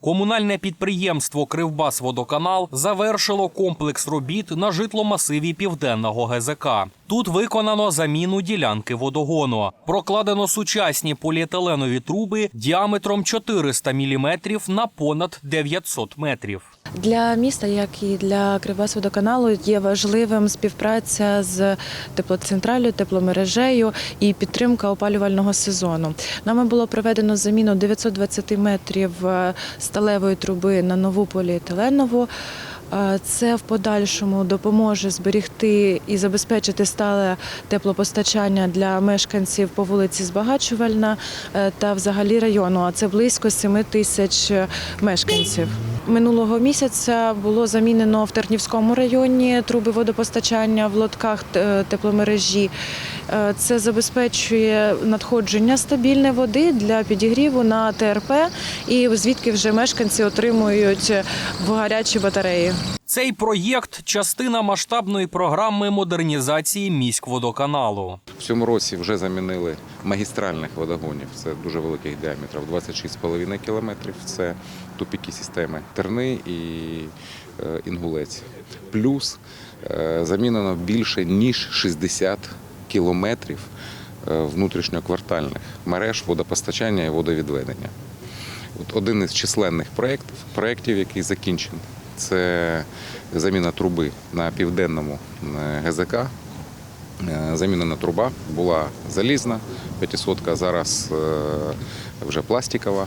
Комунальне підприємство Кривбасводоканал завершило комплекс робіт на житломасиві південного ГЗК. Тут виконано заміну ділянки водогону. Прокладено сучасні поліетиленові труби діаметром 400 мм на понад 900 метрів. Для міста, як і для Кривбасводоканалу, є важливим співпраця з теплоцентралю, тепломережею і підтримка опалювального сезону. Нами було проведено заміну 920 метрів е, сталевої труби на нову поліетиленову. Е, Це в подальшому допоможе зберігти і забезпечити стале теплопостачання для мешканців по вулиці Збагачувальна е, та взагалі району. А це близько 7 тисяч мешканців. Минулого місяця було замінено в Тернівському районі труби водопостачання в лотках е, тепломережі. Е, Це забезпечує надходження стабільної води для підігріву на ТРП, і звідки вже мешканці отримують в гарячі батареї. Цей проєкт частина масштабної програми модернізації міськводоканалу. В цьому році вже замінили магістральних водогонів. Це дуже великих діаметрів, 26,5 кілометрів. Це тупіки системи Терни і е, Інгулець. Плюс е, замінено більше ніж 60 кілометрів е, внутрішньоквартальних мереж водопостачання і водовідведення. От один із численних проєктів, проєктів, який закінчений, це заміна труби на південному ГЗК. Е, Замінена труба була залізна, 500 зараз е, вже пластикова.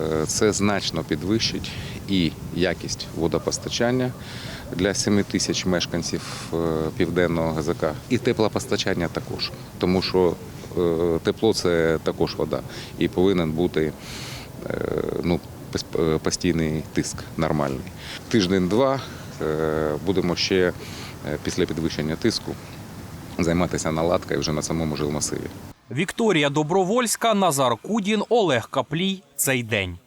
Е, Це значно підвищить і якість водопостачання для 7 тисяч мешканців південного ГЗК, і теплопостачання також, тому що тепло це також вода, і повинен бути ну, постійний тиск нормальний. Тиждень-два е, будемо ще е, після підвищення тиску займатися наладкою вже на самому жилмасиві. Вікторія Добровольська, Назар Кудін, Олег Каплій. Цей день.